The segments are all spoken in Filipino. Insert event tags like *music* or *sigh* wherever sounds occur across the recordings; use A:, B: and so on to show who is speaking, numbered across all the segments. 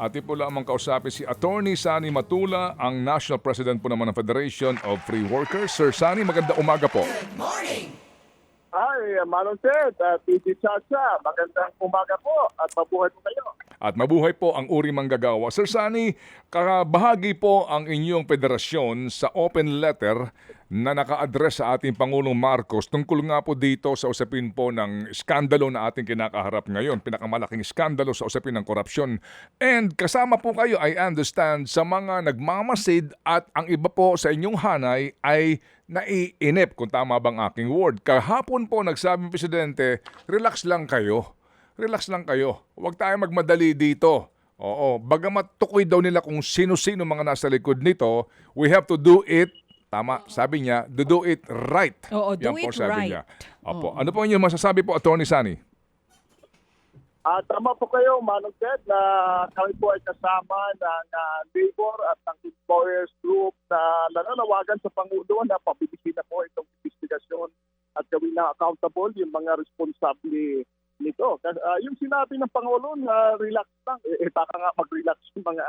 A: Atin po lamang kausapin si Attorney Sani Matula, ang National President po naman ng Federation of Free Workers. Sir Sani, maganda umaga po.
B: Hi, Manong Ted, uh, TG Chacha, magandang umaga po at mabuhay po kayo.
A: At mabuhay po ang uri manggagawa. Sir Sani, kabahagi po ang inyong federasyon sa open letter na naka-address sa ating Pangulong Marcos tungkol nga po dito sa usapin po ng skandalo na ating kinakaharap ngayon, pinakamalaking skandalo sa usapin ng korupsyon. And kasama po kayo, I understand, sa mga nagmamasid at ang iba po sa inyong hanay ay naiinip, kung tama bang aking word. Kahapon po nagsabi ng Presidente, relax lang kayo relax lang kayo. Huwag tayo magmadali dito. Oo, bagamat tukoy daw nila kung sino-sino mga nasa likod nito, we have to do it, tama, sabi niya, to do it right.
C: Oo, do
A: Yan po
C: it
A: sabi
C: right.
A: niya. Opo. Ano po inyong masasabi po, Attorney Sani?
B: At tama po kayo, Manong Ted, na kami po ay kasama ng uh, labor at ng employers group na nananawagan sa Pangulo na pabilisin na po itong investigasyon at gawin na accountable yung mga responsable nito. Kasi, ah, yung sinabi ng Pangulo na relax lang, eh, eh baka nga mag-relax yung mga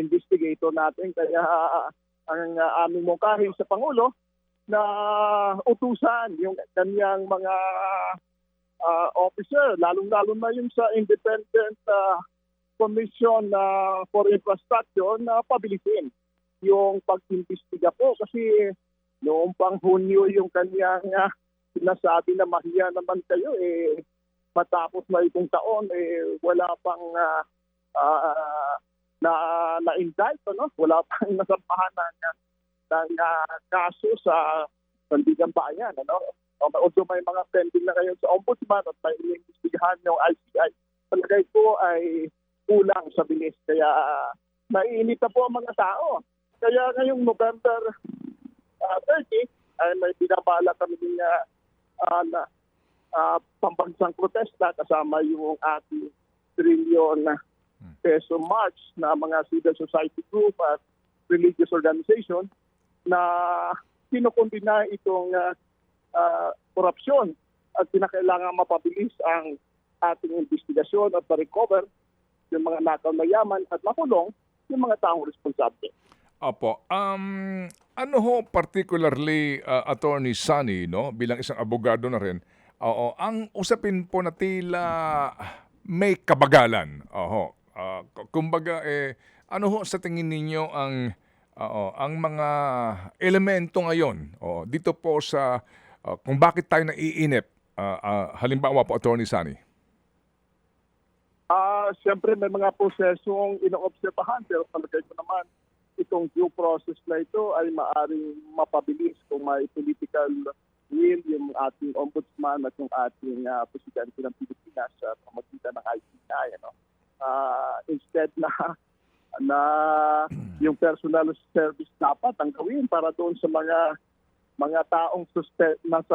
B: investigator natin. Kaya ah, ang ah, aming mungkahin sa Pangulo na utusan yung kanyang mga ah, officer, lalong-lalo na yung sa Independent ah, Commission na for Infrastructure na pabilisin yung pag-imbestiga po. Kasi noong pang Hunyo yung kanyang uh, sinasabi na mahiya naman kayo eh matapos na itong taon eh wala pang ah, ah, na na-indict ano? Wala pang nasampahan ng ng ah, kaso sa Sandigan Bayan ano? Although may mga pending na ngayon sa ombudsman at may iniimbestigahan yung ICI palagay ko ay kulang sa bilis. Kaya naiinit na po ang mga tao. Kaya ngayong November ah, 30 ay may binabala kami ng ah, na ah, pambansang protesta kasama yung ating trillion peso march na mga civil society group at religious organization na kinukundina itong ah, korupsyon at kinakailangan mapabilis ang ating investigasyon at ma-recover yung mga nakaw na yaman at makulong yung mga taong responsable.
A: Opo. Um, ano ho particularly, uh, Attorney Sani, no, bilang isang abogado na rin, oo, ang usapin po na tila may kabagalan. Oho. Kumbaga, eh, ano ho sa tingin ninyo ang oo, ang mga elemento ngayon oo, dito po sa ah, kung bakit tayo naiinip? Ah, ah, halimbawa po, Attorney Sani.
B: Ah, siyempre may mga prosesong inoobserbahan pero palagay ko naman itong due process na ito ay maaring mapabilis kung may political will yung ating ombudsman at yung ating ah, presidente ng Pilipinas sa pamagitan ng ICI. Ano? Ah, instead na na yung personal service dapat ang gawin para doon sa mga mga taong suspect nasa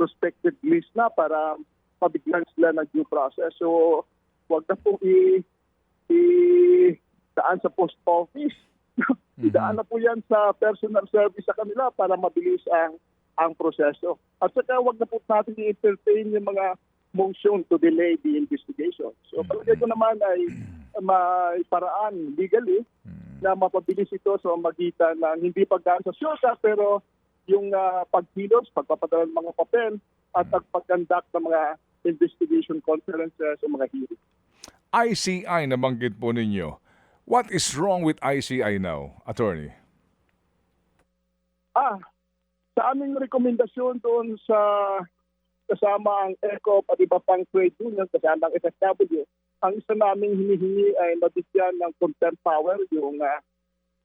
B: suspected list na para pabigyan sila ng due process. So, wag na po i, i daan sa post office. *laughs* Idaan na po yan sa personal service sa kanila para mabilis ang ang proseso. At saka wag na po natin i-entertain yung mga motion to delay the investigation. So, palagay ko naman ay may paraan legally na mapabilis ito sa magitan ng hindi pagdaan sa syota pero yung uh, pagkilos, pagpapadala ng mga papel at pagpag-conduct ng mga investigation conferences o mga hearings.
A: ICI na banggit po ninyo. What is wrong with ICI now, Attorney?
B: Ah, sa aming rekomendasyon doon sa kasama ang ECOP at iba pang trade union, kasama ang FSW, ang isa naming hinihingi ay mabigyan ng contempt power yung ah,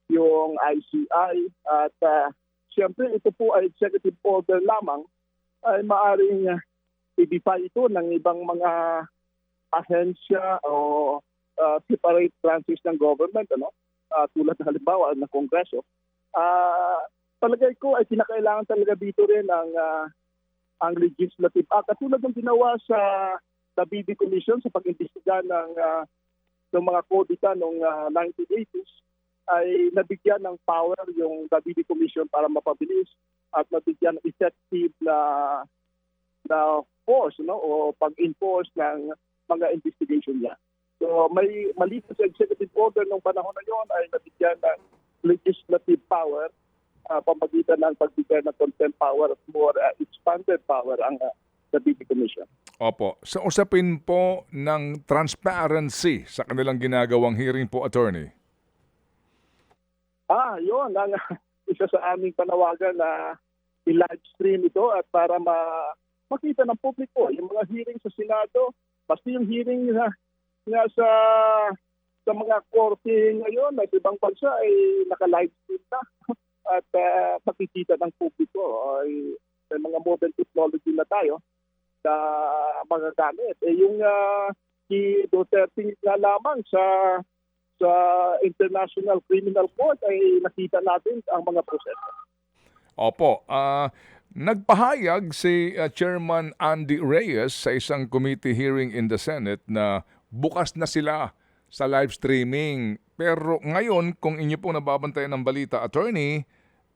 B: yung ICI at uh, siyempre ito po ay executive order lamang ay maaring uh, i-defy ito ng ibang mga ahensya o ah, separate branches ng government ano? Ah, tulad ng halimbawa ng kongreso. Ah, palagay ko ay kinakailangan talaga dito rin ang ah, ang legislative act katulad ng ginawa sa Davide Commission sa pag-imbestiga ng ah, ng mga kodita noong ah, 1980s ay nabigyan ng power yung Davide Commission para mapabilis at mabigyan ng effective na na force no o pag-enforce ng mga investigation niya. So may maliban sa executive order nung panahon na yon ay nabigyan ng legislative power uh, pamagitan ng pagbigay ng contempt power at more uh, expanded power ang uh, sa DP Commission.
A: Opo. Sa usapin po ng transparency sa kanilang ginagawang hearing po, attorney.
B: Ah, yun. Ang, *laughs* isa sa aming panawagan na i-live stream ito at para ma makita ng publiko yung mga hearing sa Senado, basta yung hearing na, nga sa sa mga korte ngayon na ibang bansa ay naka-live stream na *laughs* at uh, makikita ng publiko ay may mga modern technology na tayo na magagamit. Eh, yung uh, si Duterte nga lamang sa sa International Criminal Court ay nakita natin ang mga proseso.
A: Opo. ah nagpahayag si ah, Chairman Andy Reyes sa isang committee hearing in the Senate na bukas na sila sa live streaming. Pero ngayon, kung inyo po nababantayan ng balita, attorney,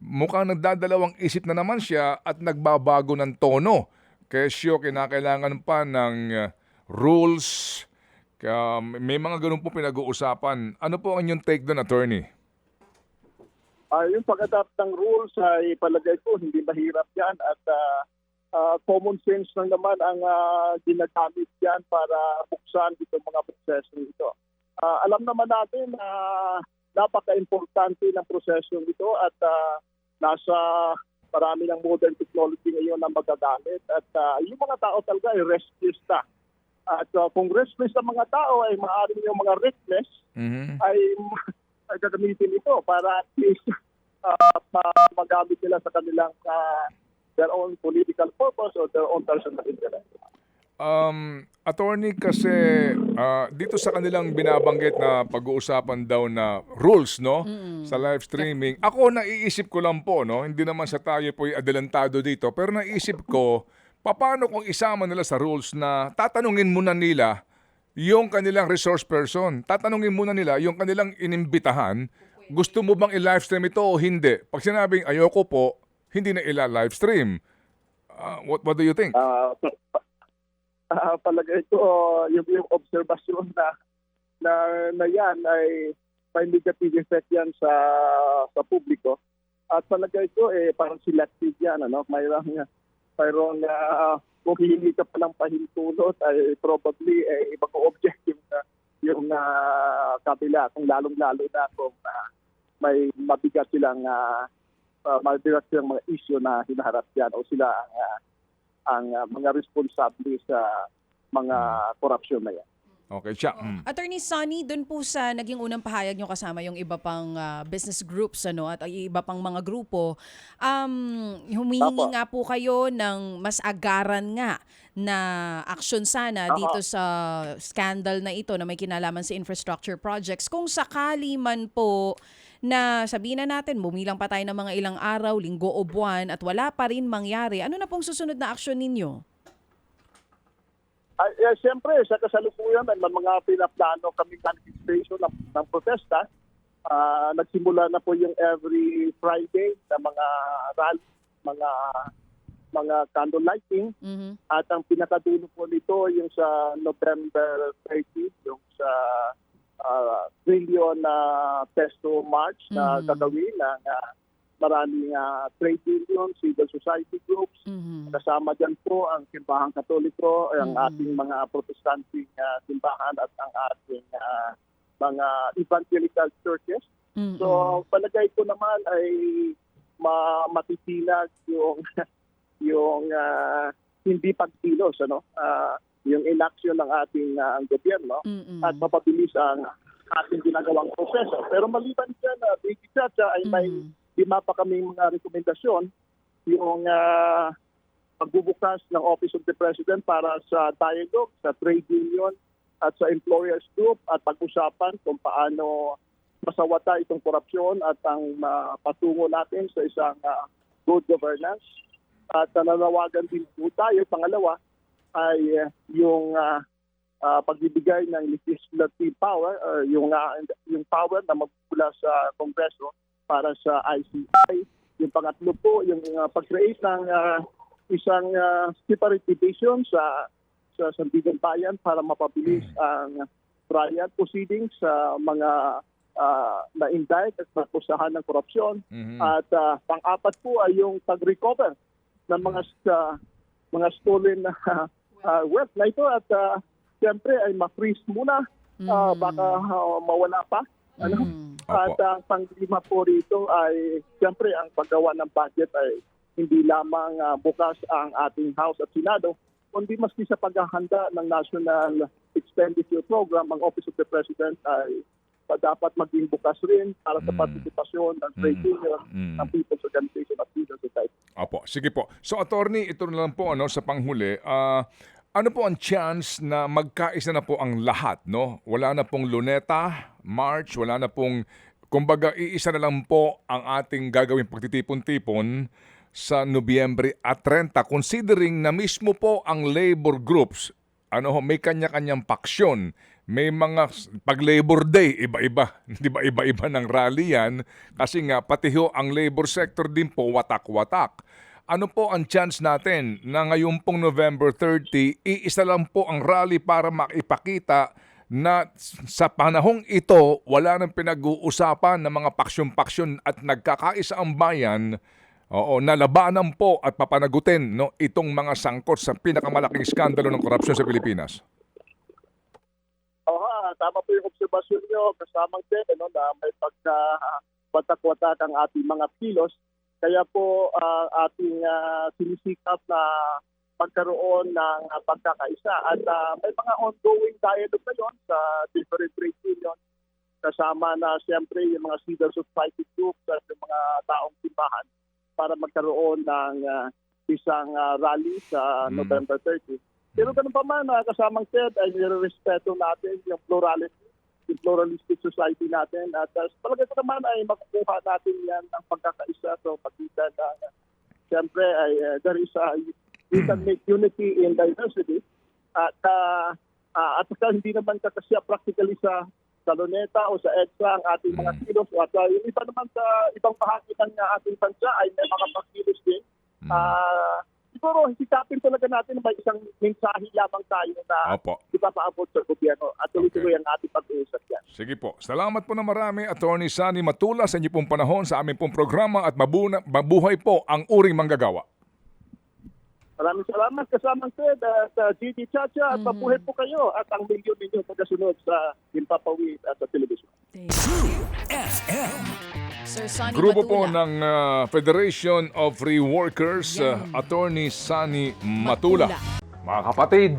A: mukhang nagdadalawang isip na naman siya at nagbabago ng tono. Kesyo, kinakailangan pa ng ah, rules. Kaya may mga ganun po pinag-uusapan. Ano po ang inyong take doon, attorney?
B: Ah, yung pag-adapt ng rules ay palagay ko hindi mahirap yan at ah, ah, common sense lang naman ang ah, ginagamit yan para buksan itong mga proseso ito. Ah, alam naman natin na napaka-importante ng proseso ito at ah, nasa marami ng modern technology ngayon na magagamit at ah, yung mga tao talaga ay restless na. At ah, kung restless ang mga tao ay maaaring yung mga reckless
A: Mhm.
B: ay, *laughs* ay gagamitin ito para at least uh, ma- magamit nila sa kanilang uh, their own political purpose or their own personal interest.
A: Um, attorney kasi ah, dito sa kanilang binabanggit na pag-uusapan daw na rules no sa live streaming. Ako naiisip ko lang po no, hindi naman sa tayo po adelantado dito, pero naiisip ko paano kung isama nila sa rules na tatanungin muna nila yung kanilang resource person. Tatanungin muna nila yung kanilang inimbitahan, gusto mo bang i-live stream ito o hindi? Pag sinabing ayoko po, hindi na ila-live stream. Ah, what what do you think?
B: Uh, uh, palagay ko yung, yung obserbasyon na, na na yan ay may negative effect yan sa sa publiko. At palagay ko eh parang selective yan ano, mayroong mayroong uh, kung hihingi ka pa ng pahintulot ay probably eh, ibang object yung uh, yung uh, kabila kung lalong-lalo na kung uh, may mabigat silang uh, uh, mabigat silang mga issue na hinaharap yan o sila ang uh, ang uh, mga responsable sa mga korupsyon na yan.
A: Okay, siya. Mm.
C: Attorney Sonny, doon po sa naging unang pahayag nyo kasama yung iba pang ah, business groups ano at iba pang mga grupo, um, humihingi
B: Apo.
C: nga po kayo ng mas agaran nga na aksyon sana
B: Aha.
C: dito sa scandal na ito na may kinalaman sa infrastructure projects. Kung sakali man po na sabihin na natin, bumilang pa tayo ng mga ilang araw, linggo o buwan at wala pa rin mangyari, ano na pong susunod na aksyon ninyo?
B: Ay, eh, siyempre, sa kasalukuyan, may mga pinaplano kaming manifestation ng, ng protesta. Ah, nagsimula na po yung every Friday na mga rally, mga mga candle lighting.
C: Mhm.
B: At ang pinakadulo po nito yung sa November 30, yung sa uh, trillion na peso march na
C: Mhm.
B: gagawin ng ah, maraming ah, trade union, civil society groups.
C: Mhm.
B: Kasama dyan po ang Simbahang Katoliko, ang
C: Mhm.
B: ating mga protestanting ah, simbahan at ang ating ah, mga evangelical churches.
C: Mhm.
B: So palagay ko naman ay ma matitinag yung *laughs* yung ah, hindi pagkilos ano Ah, yung inaction ng ating ah, ang gobyerno
C: Mhm.
B: at mapabilis ang ating ginagawang proseso. Pero maliban dyan, uh, Big Chacha, ay may
C: Mhm.
B: lima pa kaming mga rekomendasyon yung ah, pagbubukas ng Office of the President para sa dialogue sa trade union at sa employers group at pag-usapan kung paano masawata itong korupsyon at ang ah, patungo natin sa isang ah, good governance. At nananawagan din po tayo, pangalawa, ay ah, yung ah, ah, pagbibigay ng legislative power, or yung, ah, yung power na magmula sa Kongreso para sa ICI. Yung pangatlo po, yung uh, pag-create ng ah, isang ah, separate division sa sa Sandigan Bayan para mapabilis ang trial proceedings sa mga ah, na-indict at nakusahan ng korupsyon.
A: Mhm.
B: At ah, pang-apat po ay yung pag-recover ng mga ah, mga stolen na *laughs* ah, wealth na ito at uh, siyempre ay ma-freeze muna Ah, baka ah, mawala pa. Ano?
C: Mm.
B: At ang panglima po rito ay siyempre ang paggawa ng budget ay hindi lamang ah, bukas ang ating House at Senado, kundi maski sa paghahanda ng National Expenditure Program, ang Office of the President ay pa dapat maging bukas rin para sa
A: Mm.
B: partisipasyon ng trade union,
A: Mm.
B: ng People's Organization at Society.
A: Sige po. So attorney, ito na lang po ano sa panghuli. Ah, ano po ang chance na magkaisa na po ang lahat, no? Wala na pong Luneta, March, wala na pong kumbaga iisa na lang po ang ating gagawing pagtitipon-tipon sa Nobyembre at 30 considering na mismo po ang labor groups ano may kanya-kanyang paksyon. May mga pag Labor Day, iba-iba, *laughs* 'di ba? Iba-iba ng rally 'yan kasi nga pati ho ang labor sector din po watak-watak. Ano po ang chance natin na ngayon pong November 30, iisa lang po ang rally para makipakita na sa panahong ito, wala nang pinag-uusapan ng mga paksyon-paksyon at nagkakaisa ang bayan Oo, nalabanan po at papanagutin no itong mga sangkot sa pinakamalaking skandalo ng korupsyon sa Pilipinas.
B: Oo, ah, tama po yung obserbasyon nyo kasamang din ano, na may pagka watak-watak ang ating mga kilos. Kaya po ah, ating ah, sinisikap na pagkaroon ng ah, pagkakaisa. At ah, may mga ongoing dialogue ngayon sa different trade unions kasama na siyempre yung mga civil society groups at yung mga taong simbahan para magkaroon ng ah, isang ah, rally sa
A: Mm.
B: November 30. Pero ganun pa man, ah, kasamang Ted, ay nirespeto natin yung plurality, pluralistic society natin. At uh, palagay ko naman ay makukuha natin yan ng pagkakaisa. So, pagitan na, uh, siyempre, ay, uh, there is a, we can make unity in diversity. At, uh, uh, at saka hindi naman kakasya practically sa sa Luneta o sa EDSA ang ating mga kilos. At uh, yung iba naman sa ibang bahagi ng uh, ating bansa ay may mga pagkilos din. Ah, siguro sikapin talaga natin na may isang mensahe lamang tayo na
A: Opo.
B: ipapaabot sa gobyerno at tuloy-tuloy ang ating pag-uusap yan.
A: Sige po. Salamat po na marami, Attorney Sani Matula, sa inyo pong panahon sa aming pong programa at mabuna, mabuhay po ang uring manggagawa.
B: Maraming salamat kasamang Ted at uh, GD Chacha at mabuhay po kayo at ang milyon ninyo pagkasunod sa Himpapawid at sa telebisyon.
D: FM.
C: Sir Sonny
A: Grupo po
C: Matula.
A: ng ah, Federation of Free Workers, ah, Attorney Sani Matula. Mga kapatid,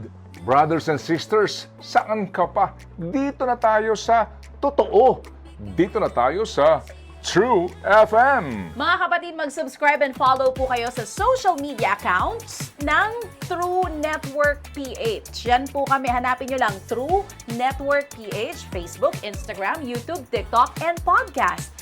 A: brothers and sisters, saan ka pa? Dito na tayo sa totoo. Dito na tayo sa True FM.
E: Mga kapatid, mag-subscribe and follow po kayo sa social media accounts ng True Network PH. Yan po kami. Hanapin nyo lang True Network PH, Facebook, Instagram, YouTube, TikTok, and podcast.